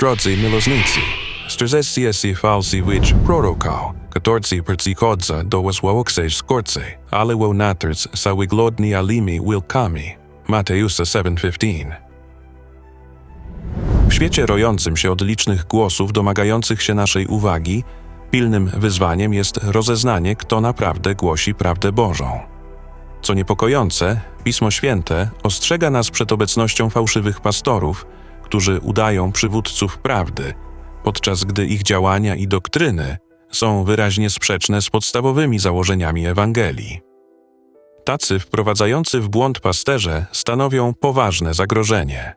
Drodzy miłośnicy, Strzezcie si falsi wicz prorokał, katorci percikodza do wasłauxej skorce, ale wonatrz sa wiglodni alimi wilkami. Mateusa 7.15 W świecie rojącym się od licznych głosów domagających się naszej uwagi, pilnym wyzwaniem jest rozeznanie, kto naprawdę głosi prawdę Bożą. Co niepokojące, Pismo Święte ostrzega nas przed obecnością fałszywych pastorów – którzy udają przywódców prawdy, podczas gdy ich działania i doktryny są wyraźnie sprzeczne z podstawowymi założeniami Ewangelii. Tacy wprowadzający w błąd pasterze stanowią poważne zagrożenie,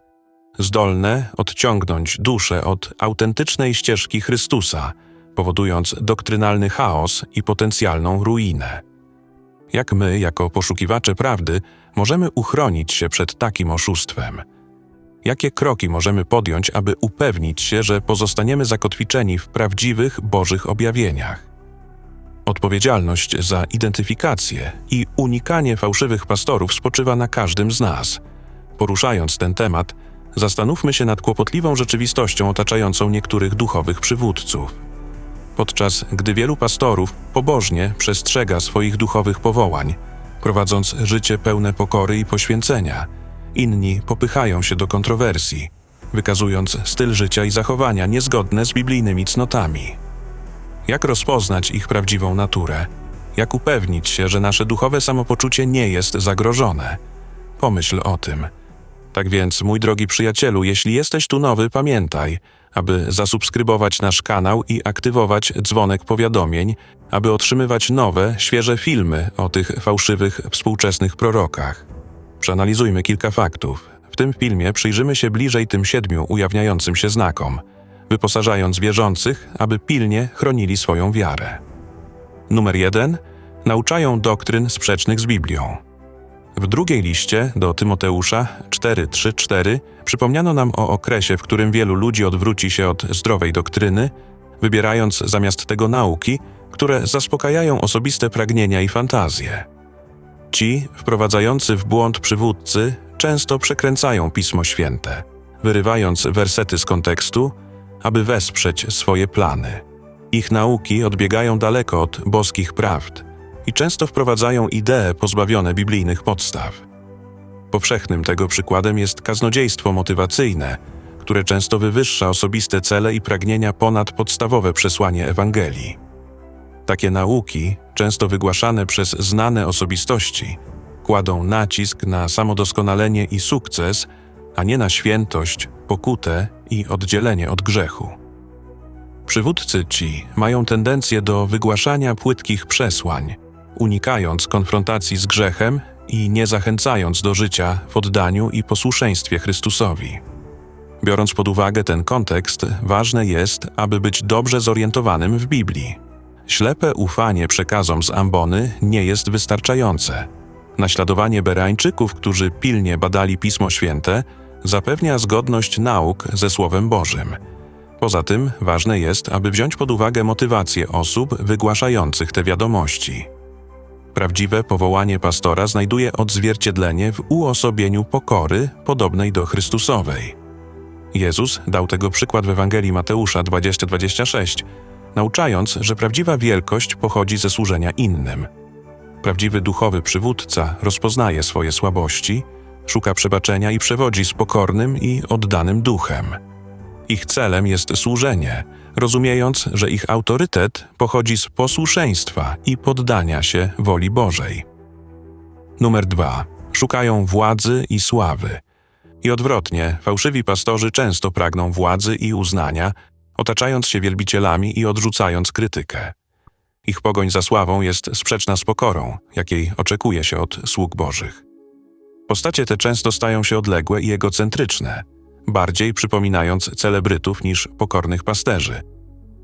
zdolne odciągnąć duszę od autentycznej ścieżki Chrystusa, powodując doktrynalny chaos i potencjalną ruinę. Jak my, jako poszukiwacze prawdy, możemy uchronić się przed takim oszustwem? Jakie kroki możemy podjąć, aby upewnić się, że pozostaniemy zakotwiczeni w prawdziwych Bożych objawieniach? Odpowiedzialność za identyfikację i unikanie fałszywych pastorów spoczywa na każdym z nas. Poruszając ten temat, zastanówmy się nad kłopotliwą rzeczywistością otaczającą niektórych duchowych przywódców. Podczas gdy wielu pastorów pobożnie przestrzega swoich duchowych powołań, prowadząc życie pełne pokory i poświęcenia, inni popychają się do kontrowersji, wykazując styl życia i zachowania niezgodne z biblijnymi cnotami. Jak rozpoznać ich prawdziwą naturę? Jak upewnić się, że nasze duchowe samopoczucie nie jest zagrożone? Pomyśl o tym. Tak więc, mój drogi przyjacielu, jeśli jesteś tu nowy, pamiętaj, aby zasubskrybować nasz kanał i aktywować dzwonek powiadomień, aby otrzymywać nowe, świeże filmy o tych fałszywych współczesnych prorokach. Przeanalizujmy kilka faktów. W tym filmie przyjrzymy się bliżej tym siedmiu ujawniającym się znakom, wyposażając wierzących, aby pilnie chronili swoją wiarę. Numer jeden. Nauczają doktryn sprzecznych z Biblią. W drugiej liście do Tymoteusza 4:3-4 przypomniano nam o okresie, w którym wielu ludzi odwróci się od zdrowej doktryny, wybierając zamiast tego nauki, które zaspokajają osobiste pragnienia i fantazje. Ci, wprowadzający w błąd przywódcy, często przekręcają Pismo Święte, wyrywając wersety z kontekstu, aby wesprzeć swoje plany. Ich nauki odbiegają daleko od boskich prawd i często wprowadzają idee pozbawione biblijnych podstaw. Powszechnym tego przykładem jest kaznodziejstwo motywacyjne, które często wywyższa osobiste cele i pragnienia ponad podstawowe przesłanie Ewangelii. Takie nauki, często wygłaszane przez znane osobistości, kładą nacisk na samodoskonalenie i sukces, a nie na świętość, pokutę i oddzielenie od grzechu. Przywódcy ci mają tendencję do wygłaszania płytkich przesłań, unikając konfrontacji z grzechem i nie zachęcając do życia w oddaniu i posłuszeństwie Chrystusowi. Biorąc pod uwagę ten kontekst, ważne jest, aby być dobrze zorientowanym w Biblii. Ślepe ufanie przekazom z ambony nie jest wystarczające. Naśladowanie Berańczyków, którzy pilnie badali Pismo Święte, zapewnia zgodność nauk ze Słowem Bożym. Poza tym ważne jest, aby wziąć pod uwagę motywację osób wygłaszających te wiadomości. Prawdziwe powołanie pastora znajduje odzwierciedlenie w uosobieniu pokory podobnej do Chrystusowej. Jezus dał tego przykład w Ewangelii Mateusza 20:26, nauczając, że prawdziwa wielkość pochodzi ze służenia innym. Prawdziwy duchowy przywódca rozpoznaje swoje słabości, szuka przebaczenia i przewodzi z pokornym i oddanym duchem. Ich celem jest służenie, rozumiejąc, że ich autorytet pochodzi z posłuszeństwa i poddania się woli Bożej. Numer 2. Szukają władzy i sławy. I odwrotnie, fałszywi pastorzy często pragną władzy i uznania, otaczając się wielbicielami i odrzucając krytykę. Ich pogoń za sławą jest sprzeczna z pokorą, jakiej oczekuje się od sług Bożych. Postacie te często stają się odległe i egocentryczne, bardziej przypominając celebrytów niż pokornych pasterzy,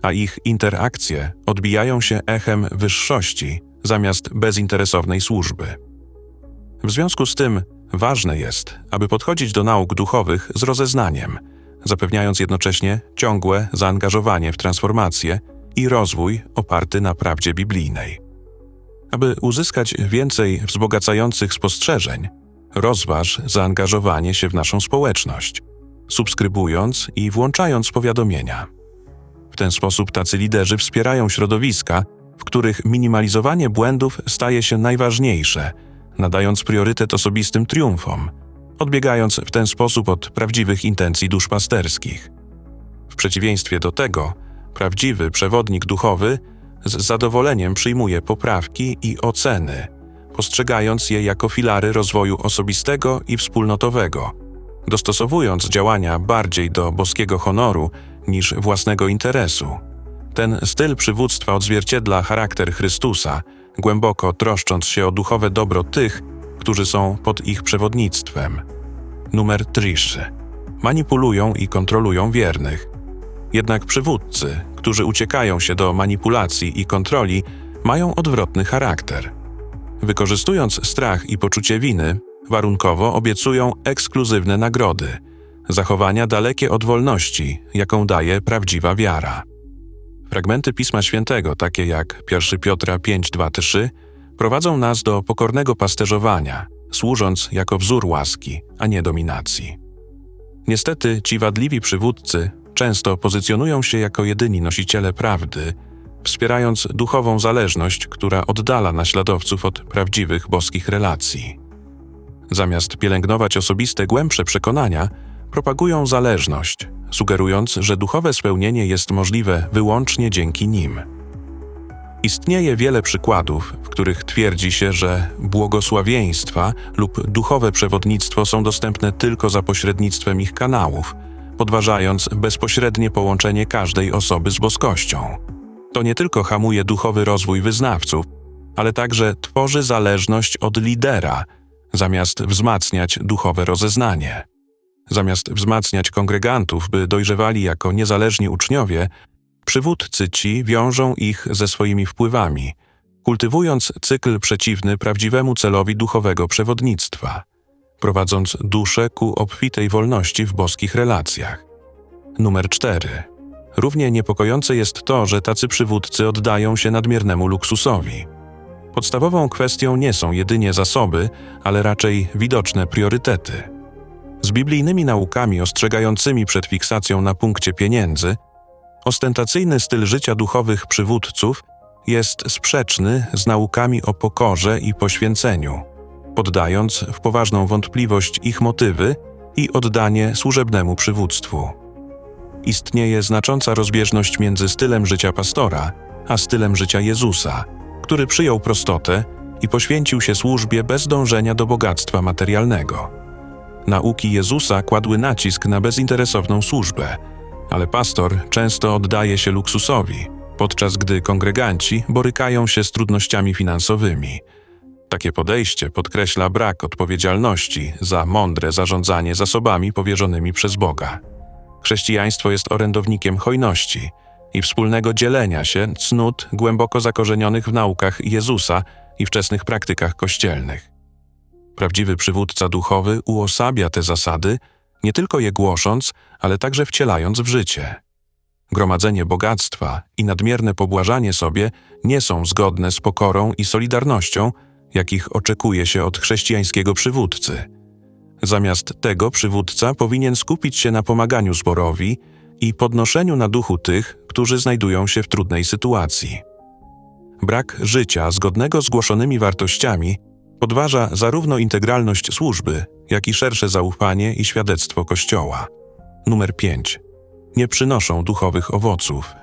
a ich interakcje odbijają się echem wyższości zamiast bezinteresownej służby. W związku z tym ważne jest, aby podchodzić do nauk duchowych z rozeznaniem, zapewniając jednocześnie ciągłe zaangażowanie w transformację i rozwój oparty na prawdzie biblijnej. Aby uzyskać więcej wzbogacających spostrzeżeń, rozważ zaangażowanie się w naszą społeczność. subskrybując i włączając powiadomienia. W ten sposób tacy liderzy wspierają środowiska, w których minimalizowanie błędów staje się najważniejsze, nadając priorytet osobistym triumfom, odbiegając w ten sposób od prawdziwych intencji duszpasterskich. W przeciwieństwie do tego, prawdziwy przewodnik duchowy z zadowoleniem przyjmuje poprawki i oceny, postrzegając je jako filary rozwoju osobistego i wspólnotowego, dostosowując działania bardziej do boskiego honoru niż własnego interesu. Ten styl przywództwa odzwierciedla charakter Chrystusa, głęboko troszcząc się o duchowe dobro tych, którzy są pod ich przewodnictwem. Numer 3. Manipulują i kontrolują wiernych. Jednak przywódcy, którzy uciekają się do manipulacji i kontroli, mają odwrotny charakter. Wykorzystując strach i poczucie winy, warunkowo obiecują ekskluzywne nagrody, zachowania dalekie od wolności, jaką daje prawdziwa wiara. Fragmenty Pisma Świętego, takie jak 1 Piotra 5:2-3, prowadzą nas do pokornego pasterzowania, służąc jako wzór łaski, a nie dominacji. Niestety ci wadliwi przywódcy często pozycjonują się jako jedyni nosiciele prawdy, wspierając duchową zależność, która oddala naśladowców od prawdziwych boskich relacji. Zamiast pielęgnować osobiste głębsze przekonania, propagują zależność, sugerując, że duchowe spełnienie jest możliwe wyłącznie dzięki nim. Istnieje wiele przykładów, w których twierdzi się, że błogosławieństwa lub duchowe przewodnictwo są dostępne tylko za pośrednictwem ich kanałów, podważając bezpośrednie połączenie każdej osoby z boskością. To nie tylko hamuje duchowy rozwój wyznawców, ale także tworzy zależność od lidera, zamiast wzmacniać duchowe rozeznanie. Zamiast wzmacniać kongregantów, by dojrzewali jako niezależni uczniowie, przywódcy ci wiążą ich ze swoimi wpływami, kultywując cykl przeciwny prawdziwemu celowi duchowego przewodnictwa, prowadząc duszę ku obfitej wolności w boskich relacjach. Numer 4. Równie niepokojące jest to, że tacy przywódcy oddają się nadmiernemu luksusowi. Podstawową kwestią nie są jedynie zasoby, ale raczej widoczne priorytety. Z biblijnymi naukami ostrzegającymi przed fiksacją na punkcie pieniędzy, ostentacyjny styl życia duchowych przywódców jest sprzeczny z naukami o pokorze i poświęceniu, poddając w poważną wątpliwość ich motywy i oddanie służebnemu przywództwu. Istnieje znacząca rozbieżność między stylem życia pastora a stylem życia Jezusa, który przyjął prostotę i poświęcił się służbie bez dążenia do bogactwa materialnego. Nauki Jezusa kładły nacisk na bezinteresowną służbę, ale pastor często oddaje się luksusowi, podczas gdy kongreganci borykają się z trudnościami finansowymi. Takie podejście podkreśla brak odpowiedzialności za mądre zarządzanie zasobami powierzonymi przez Boga. Chrześcijaństwo jest orędownikiem hojności i wspólnego dzielenia się cnót głęboko zakorzenionych w naukach Jezusa i wczesnych praktykach kościelnych. Prawdziwy przywódca duchowy uosabia te zasady, nie tylko je głosząc, ale także wcielając w życie. Gromadzenie bogactwa i nadmierne pobłażanie sobie nie są zgodne z pokorą i solidarnością, jakich oczekuje się od chrześcijańskiego przywódcy. Zamiast tego przywódca powinien skupić się na pomaganiu zborowi i podnoszeniu na duchu tych, którzy znajdują się w trudnej sytuacji. Brak życia zgodnego z głoszonymi wartościami podważa zarówno integralność służby, jak i szersze zaufanie i świadectwo Kościoła. Numer 5. Nie przynoszą duchowych owoców.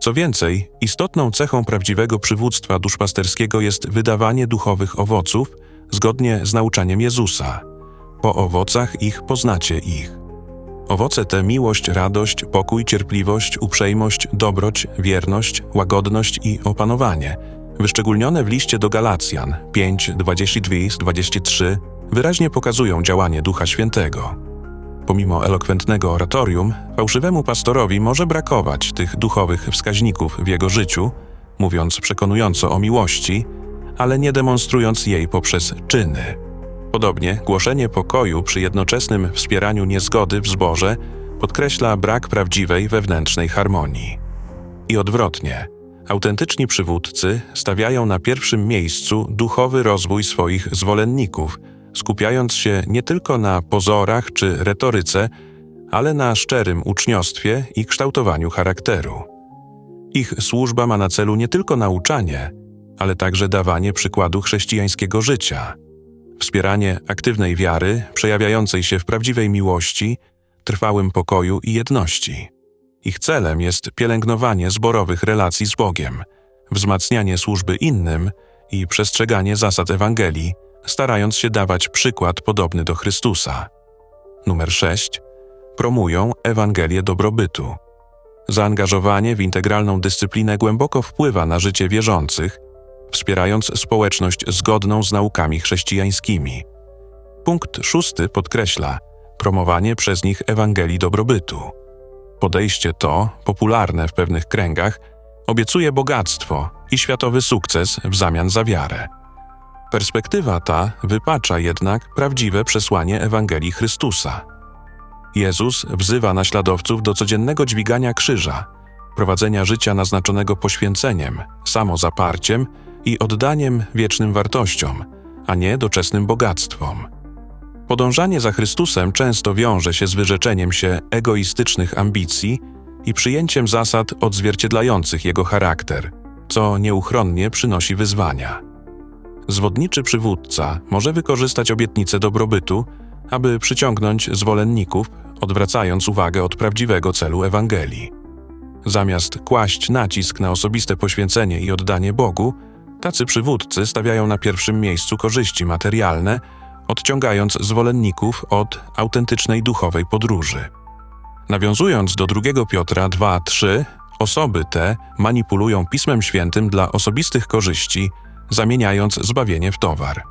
Co więcej, istotną cechą prawdziwego przywództwa duszpasterskiego jest wydawanie duchowych owoców zgodnie z nauczaniem Jezusa. Po owocach ich poznacie ich. Owoce te miłość, radość, pokój, cierpliwość, uprzejmość, dobroć, wierność, łagodność i opanowanie, wyszczególnione w liście do Galacjan 5, 22-23, wyraźnie pokazują działanie Ducha Świętego. Pomimo elokwentnego oratorium, fałszywemu pastorowi może brakować tych duchowych wskaźników w jego życiu, mówiąc przekonująco o miłości, ale nie demonstrując jej poprzez czyny. Podobnie głoszenie pokoju przy jednoczesnym wspieraniu niezgody w zborze podkreśla brak prawdziwej wewnętrznej harmonii. I odwrotnie, autentyczni przywódcy stawiają na pierwszym miejscu duchowy rozwój swoich zwolenników, skupiając się nie tylko na pozorach czy retoryce, ale na szczerym uczniostwie i kształtowaniu charakteru. Ich służba ma na celu nie tylko nauczanie, ale także dawanie przykładu chrześcijańskiego życia, wspieranie aktywnej wiary przejawiającej się w prawdziwej miłości, trwałym pokoju i jedności. Ich celem jest pielęgnowanie zborowych relacji z Bogiem, wzmacnianie służby innym i przestrzeganie zasad Ewangelii, starając się dawać przykład podobny do Chrystusa. Numer 6. Promują Ewangelię dobrobytu. Zaangażowanie w integralną dyscyplinę głęboko wpływa na życie wierzących, wspierając społeczność zgodną z naukami chrześcijańskimi. Punkt szósty podkreśla promowanie przez nich Ewangelii dobrobytu. Podejście to, popularne w pewnych kręgach, obiecuje bogactwo i światowy sukces w zamian za wiarę. Perspektywa ta wypacza jednak prawdziwe przesłanie Ewangelii Chrystusa. Jezus wzywa naśladowców do codziennego dźwigania krzyża, prowadzenia życia naznaczonego poświęceniem, samozaparciem i oddaniem wiecznym wartościom, a nie doczesnym bogactwom. Podążanie za Chrystusem często wiąże się z wyrzeczeniem się egoistycznych ambicji i przyjęciem zasad odzwierciedlających jego charakter, co nieuchronnie przynosi wyzwania. Zwodniczy przywódca może wykorzystać obietnicę dobrobytu, aby przyciągnąć zwolenników, odwracając uwagę od prawdziwego celu Ewangelii. Zamiast kłaść nacisk na osobiste poświęcenie i oddanie Bogu, tacy przywódcy stawiają na pierwszym miejscu korzyści materialne, odciągając zwolenników od autentycznej duchowej podróży. Nawiązując do 2 Piotra 2:3, osoby te manipulują Pismem Świętym dla osobistych korzyści, zamieniając zbawienie w towar.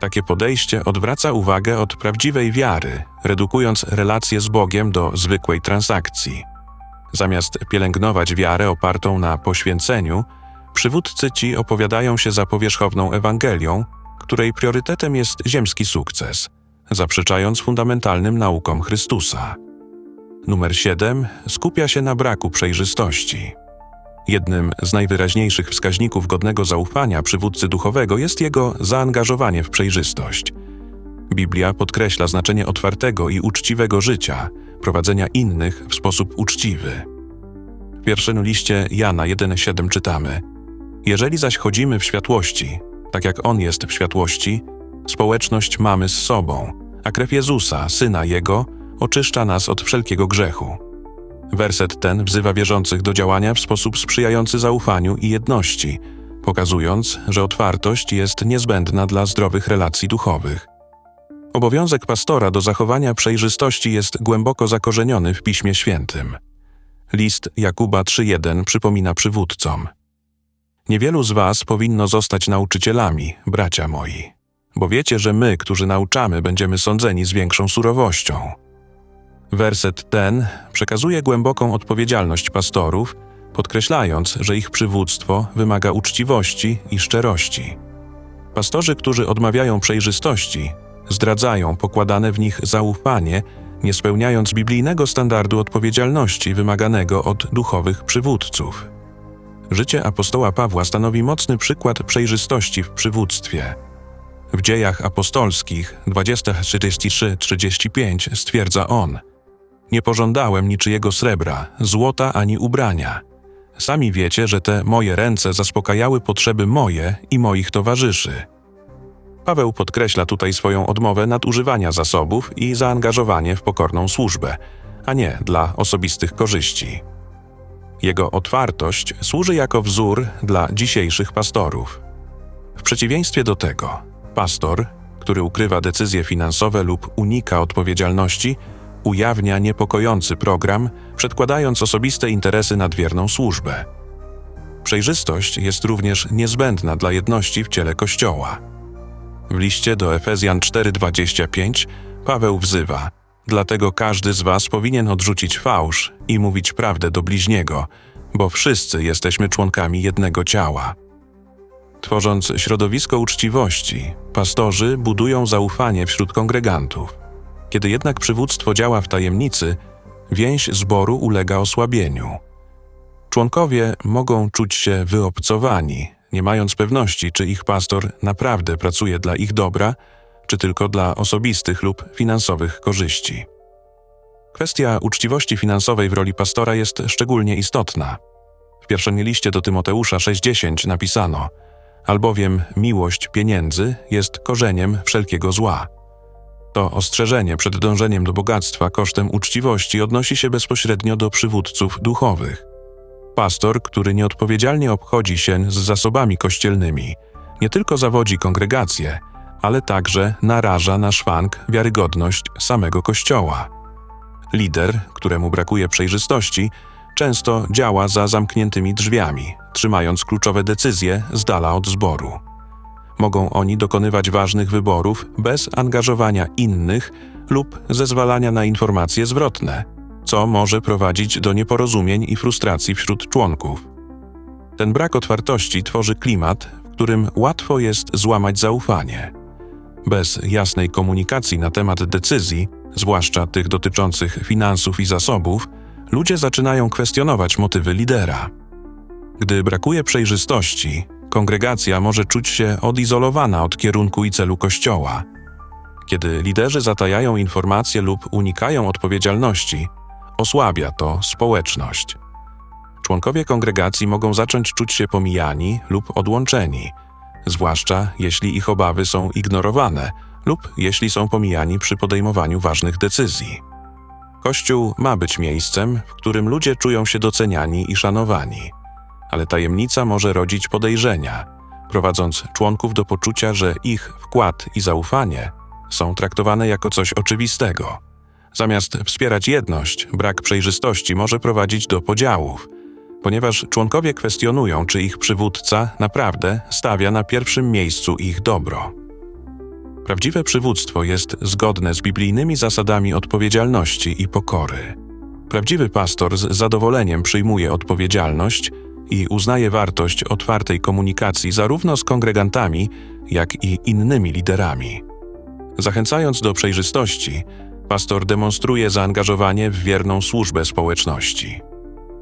Takie podejście odwraca uwagę od prawdziwej wiary, redukując relacje z Bogiem do zwykłej transakcji. Zamiast pielęgnować wiarę opartą na poświęceniu, przywódcy ci opowiadają się za powierzchowną Ewangelią, której priorytetem jest ziemski sukces, zaprzeczając fundamentalnym naukom Chrystusa. Numer 7 skupia się na braku przejrzystości. Jednym z najwyraźniejszych wskaźników godnego zaufania przywódcy duchowego jest jego zaangażowanie w przejrzystość. Biblia podkreśla znaczenie otwartego i uczciwego życia, prowadzenia innych w sposób uczciwy. W pierwszym liście Jana 1,7 czytamy: Jeżeli zaś chodzimy w światłości, tak jak On jest w światłości, społeczność mamy z sobą, a krew Jezusa, Syna Jego, oczyszcza nas od wszelkiego grzechu. Werset ten wzywa wierzących do działania w sposób sprzyjający zaufaniu i jedności, pokazując, że otwartość jest niezbędna dla zdrowych relacji duchowych. Obowiązek pastora do zachowania przejrzystości jest głęboko zakorzeniony w Piśmie Świętym. List Jakuba 3:1 przypomina przywódcom. Niewielu z was powinno zostać nauczycielami, bracia moi, bo wiecie, że my, którzy nauczamy, będziemy sądzeni z większą surowością. Werset ten przekazuje głęboką odpowiedzialność pastorów, podkreślając, że ich przywództwo wymaga uczciwości i szczerości. Pastorzy, którzy odmawiają przejrzystości, zdradzają pokładane w nich zaufanie, nie spełniając biblijnego standardu odpowiedzialności wymaganego od duchowych przywódców. Życie apostoła Pawła stanowi mocny przykład przejrzystości w przywództwie. W dziejach apostolskich 20:33-35 stwierdza on: Nie pożądałem niczyjego srebra, złota ani ubrania. Sami wiecie, że te moje ręce zaspokajały potrzeby moje i moich towarzyszy. Paweł podkreśla tutaj swoją odmowę nadużywania zasobów i zaangażowanie w pokorną służbę, a nie dla osobistych korzyści. Jego otwartość służy jako wzór dla dzisiejszych pastorów. W przeciwieństwie do tego, pastor, który ukrywa decyzje finansowe lub unika odpowiedzialności, ujawnia niepokojący program, przedkładając osobiste interesy nad wierną służbę. Przejrzystość jest również niezbędna dla jedności w ciele Kościoła. W liście do Efezjan 4:25 Paweł wzywa: Dlatego każdy z was powinien odrzucić fałsz i mówić prawdę do bliźniego, bo wszyscy jesteśmy członkami jednego ciała. Tworząc środowisko uczciwości, pastorzy budują zaufanie wśród kongregantów. Kiedy jednak przywództwo działa w tajemnicy, więź zboru ulega osłabieniu. Członkowie mogą czuć się wyobcowani, nie mając pewności, czy ich pastor naprawdę pracuje dla ich dobra, czy tylko dla osobistych lub finansowych korzyści. Kwestia uczciwości finansowej w roli pastora jest szczególnie istotna. W pierwszym liście do Tymoteusza 6:10 napisano: Albowiem miłość pieniędzy jest korzeniem wszelkiego zła. To ostrzeżenie przed dążeniem do bogactwa kosztem uczciwości odnosi się bezpośrednio do przywódców duchowych. Pastor, który nieodpowiedzialnie obchodzi się z zasobami kościelnymi, nie tylko zawodzi kongregację, ale także naraża na szwank wiarygodność samego Kościoła. Lider, któremu brakuje przejrzystości, często działa za zamkniętymi drzwiami, trzymając kluczowe decyzje z dala od zboru. Mogą oni dokonywać ważnych wyborów bez angażowania innych lub zezwalania na informacje zwrotne, co może prowadzić do nieporozumień i frustracji wśród członków. Ten brak otwartości tworzy klimat, w którym łatwo jest złamać zaufanie. Bez jasnej komunikacji na temat decyzji, zwłaszcza tych dotyczących finansów i zasobów, ludzie zaczynają kwestionować motywy lidera. Gdy brakuje przejrzystości, kongregacja może czuć się odizolowana od kierunku i celu Kościoła. Kiedy liderzy zatajają informacje lub unikają odpowiedzialności, osłabia to społeczność. Członkowie kongregacji mogą zacząć czuć się pomijani lub odłączeni, zwłaszcza jeśli ich obawy są ignorowane lub jeśli są pomijani przy podejmowaniu ważnych decyzji. Kościół ma być miejscem, w którym ludzie czują się doceniani i szanowani, ale tajemnica może rodzić podejrzenia, prowadząc członków do poczucia, że ich wkład i zaufanie są traktowane jako coś oczywistego. Zamiast wspierać jedność, brak przejrzystości może prowadzić do podziałów, ponieważ członkowie kwestionują, czy ich przywódca naprawdę stawia na pierwszym miejscu ich dobro. Prawdziwe przywództwo jest zgodne z biblijnymi zasadami odpowiedzialności i pokory. Prawdziwy pastor z zadowoleniem przyjmuje odpowiedzialność i uznaje wartość otwartej komunikacji zarówno z kongregantami, jak i innymi liderami. Zachęcając do przejrzystości, pastor demonstruje zaangażowanie w wierną służbę społeczności.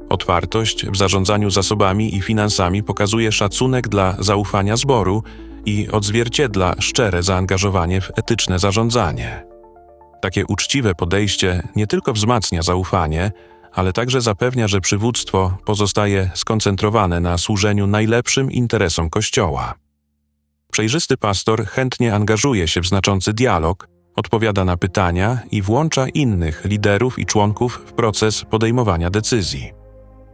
Otwartość w zarządzaniu zasobami i finansami pokazuje szacunek dla zaufania zboru i odzwierciedla szczere zaangażowanie w etyczne zarządzanie. Takie uczciwe podejście nie tylko wzmacnia zaufanie, ale także zapewnia, że przywództwo pozostaje skoncentrowane na służeniu najlepszym interesom Kościoła. Przejrzysty pastor chętnie angażuje się w znaczący dialog, odpowiada na pytania i włącza innych liderów i członków w proces podejmowania decyzji.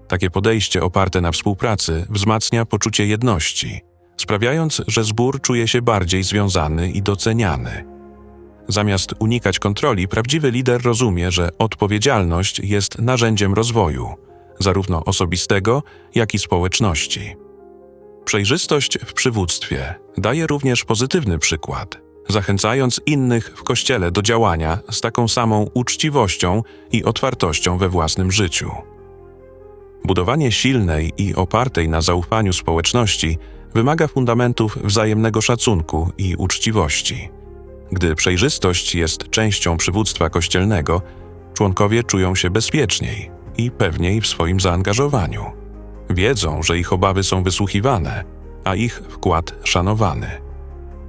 Takie podejście oparte na współpracy wzmacnia poczucie jedności, sprawiając, że zbór czuje się bardziej związany i doceniany. Zamiast unikać kontroli, prawdziwy lider rozumie, że odpowiedzialność jest narzędziem rozwoju, zarówno osobistego, jak i społeczności. Przejrzystość w przywództwie daje również pozytywny przykład, zachęcając innych w kościele do działania z taką samą uczciwością i otwartością we własnym życiu. Budowanie silnej i opartej na zaufaniu społeczności wymaga fundamentów wzajemnego szacunku i uczciwości. Gdy przejrzystość jest częścią przywództwa kościelnego, członkowie czują się bezpieczniej i pewniej w swoim zaangażowaniu. Wiedzą, że ich obawy są wysłuchiwane, a ich wkład szanowany.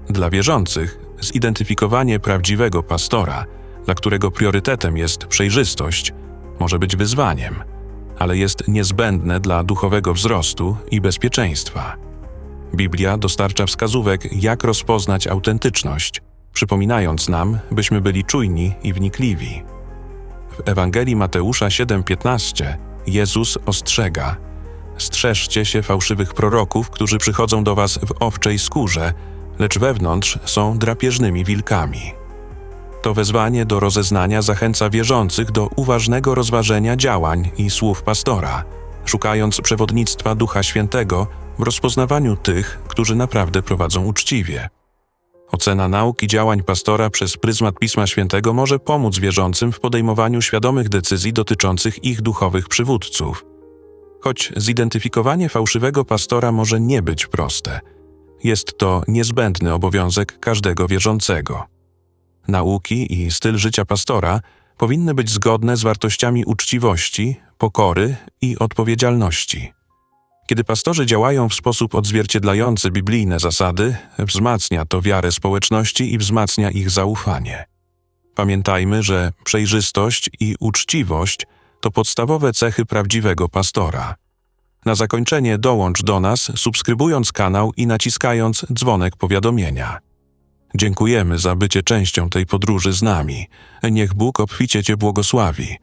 Dla wierzących zidentyfikowanie prawdziwego pastora, dla którego priorytetem jest przejrzystość, może być wyzwaniem, ale jest niezbędne dla duchowego wzrostu i bezpieczeństwa. Biblia dostarcza wskazówek, jak rozpoznać autentyczność, przypominając nam, byśmy byli czujni i wnikliwi. W Ewangelii Mateusza 7:15 Jezus ostrzega: Strzeżcie się fałszywych proroków, którzy przychodzą do was w owczej skórze, lecz wewnątrz są drapieżnymi wilkami. To wezwanie do rozeznania zachęca wierzących do uważnego rozważenia działań i słów pastora, szukając przewodnictwa Ducha Świętego w rozpoznawaniu tych, którzy naprawdę prowadzą uczciwie. Ocena nauk i działań pastora przez pryzmat Pisma Świętego może pomóc wierzącym w podejmowaniu świadomych decyzji dotyczących ich duchowych przywódców. Choć zidentyfikowanie fałszywego pastora może nie być proste, jest to niezbędny obowiązek każdego wierzącego. Nauki i styl życia pastora powinny być zgodne z wartościami uczciwości, pokory i odpowiedzialności. Kiedy pastorzy działają w sposób odzwierciedlający biblijne zasady, wzmacnia to wiarę społeczności i wzmacnia ich zaufanie. Pamiętajmy, że przejrzystość i uczciwość to podstawowe cechy prawdziwego pastora. Na zakończenie dołącz do nas, subskrybując kanał i naciskając dzwonek powiadomienia. Dziękujemy za bycie częścią tej podróży z nami. Niech Bóg obficie Cię błogosławi.